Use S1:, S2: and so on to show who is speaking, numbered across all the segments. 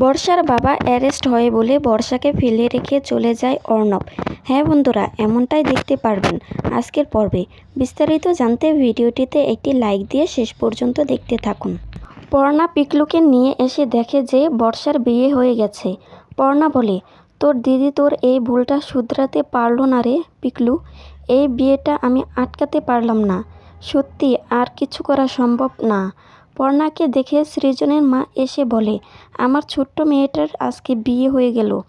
S1: বর্ষার বাবা অ্যারেস্ট হয় বলে বর্ষাকে ফেলে রেখে চলে যায় অর্ণব। হ্যাঁ বন্ধুরা, এমনটাই দেখতে পারবেন আজকের পর্বে। বিস্তারিত জানতে ভিডিওটিতে একটি লাইক দিয়ে শেষ পর্যন্ত দেখতে থাকুন। পর্ণা পিকলুকে নিয়ে এসে দেখে যে বর্ষার বিয়ে হয়ে গেছে। পর্ণা বলে, তোর দিদি তোর এই ভুলটা শুধরাতে পারল না রে পিকলু। এই বিয়েটা আমি আটকাতে পারলাম না। সত্যি আর কিছু করা সম্ভব না। পর্ণাকে দেখে সৃজনের মা এসে বলে, আমার ছোট্ট মেয়েটার আজকে বিয়ে হয়ে গেল।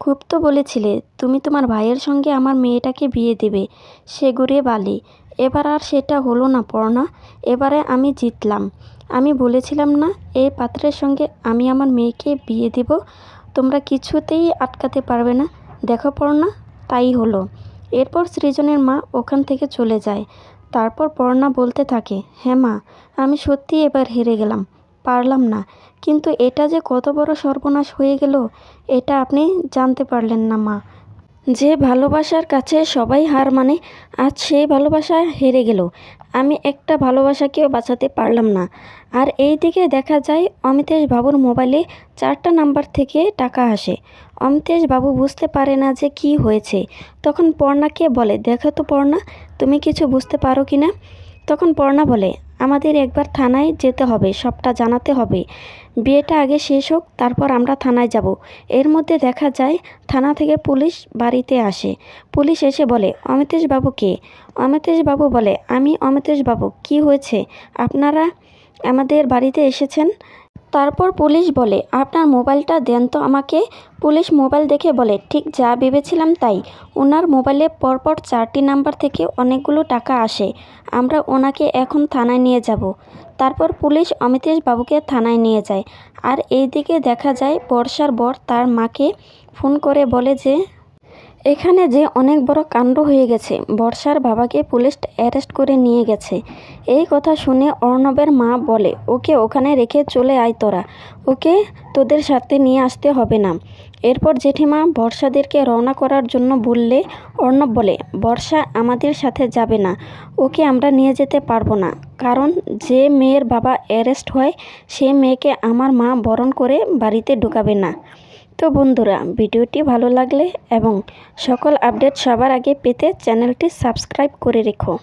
S1: খুব তো বলেছিলে, তুমি তোমার ভাইয়ের সঙ্গে আমার মেয়েটাকে বিয়ে দেবে। সে ঘুরে বালি, এবার আর সেটা হলো না পর্ণা, এবারে আমি জিতলাম। আমি বলেছিলাম না, এই পাত্রের সঙ্গে আমি আমার মেয়েকে বিয়ে দেব। তোমরা কিছুতেই আটকাতে পারবে না। দেখো পর্ণা, তাই হলো। এরপর সৃজনের মা ওখান থেকে চলে যায়। তারপর পর্ণা বলতে থাকে হ্যাঁ মা, আমি সত্যি এবার হেরে গেলাম, পারলাম না। কিন্তু এটা যে কত বড় সর্বনাশ হয়ে গেল, এটা আপনি জানতে পারলেন না মা। যে ভালোবাসার কাছে সবাই হার মানে আজ সেই ভালোবাসা হেরে গেল। আমি একটা ভালোবাসাকেও বাঁচাতে পারলাম না। আর এই দিকে দেখা যায়, অমিতেশ বাবুর মোবাইলে চারটা নাম্বার থেকে টাকা আসে। অমিতেশ বাবু বুঝতে পারে না যে কি হয়েছে। তখন পর্ণাকে বলে, দেখো তো পর্ণা, তুমি কিছু বুঝতে পারো কি না? তখন পর্ণা বলে আমাদের একবার থানায় যেতে হবে, সবটা জানাতে হবে। বিয়েটা আগে শেষ হোক, তারপর আমরা থানায় যাব। এর মধ্যে দেখা যায়, থানা থেকে পুলিশ বাড়িতে আসে। পুলিশ এসে বলে অমিতেশ বাবু কে? অমিতেশ বাবু বলে, আমি অমিতেশ বাবু কি হয়েছে? আপনারা আমাদের বাড়িতে এসেছেন? তারপর পুলিশ বলে, আপনার মোবাইলটা দেন তো আমাকে। পুলিশ মোবাইল দেখে বলে, ঠিক যা ভেবেছিলাম তাই। ওনার মোবাইলে পরপর চারটি নাম্বার থেকে অনেকগুলো টাকা আসে। আমরা ওনাকে এখন থানায় নিয়ে যাব। তারপর পুলিশ অমিতেশ বাবুকে থানায় নিয়ে যায়। আর এইদিকে দেখা যায়, বর্ষার বর তার মাকে ফোন করে বলে যে এখানে যে অনেক বড় কাণ্ড হয়ে গেছে, বর্ষার বাবাকে পুলিশ অ্যারেস্ট করে নিয়ে গেছে। এই কথা শুনে অর্ণবের মা বলে, ওকে ওখানে রেখে চলে আয় তোরা, ওকে তোদের সাথে নিয়ে আসতে হবে না। এরপর জেঠিমা বর্ষাদেরকে রওনা করার জন্য বললে, অর্ণব বলে, বর্ষা আমাদের সাথে যাবে না, ওকে আমরা নিয়ে যেতে পারব না। কারণ যে মেয়ের বাবা অ্যারেস্ট হয়, সে মেয়েকে আমার মা বরণ করে বাড়িতে ঢুকাবে না। তো বন্ধুরা, ভিডিওটি ভালো লাগলে এবং সকল আপডেট সবার আগে পেতে চ্যানেলটি সাবস্ক্রাইব করে রেখো।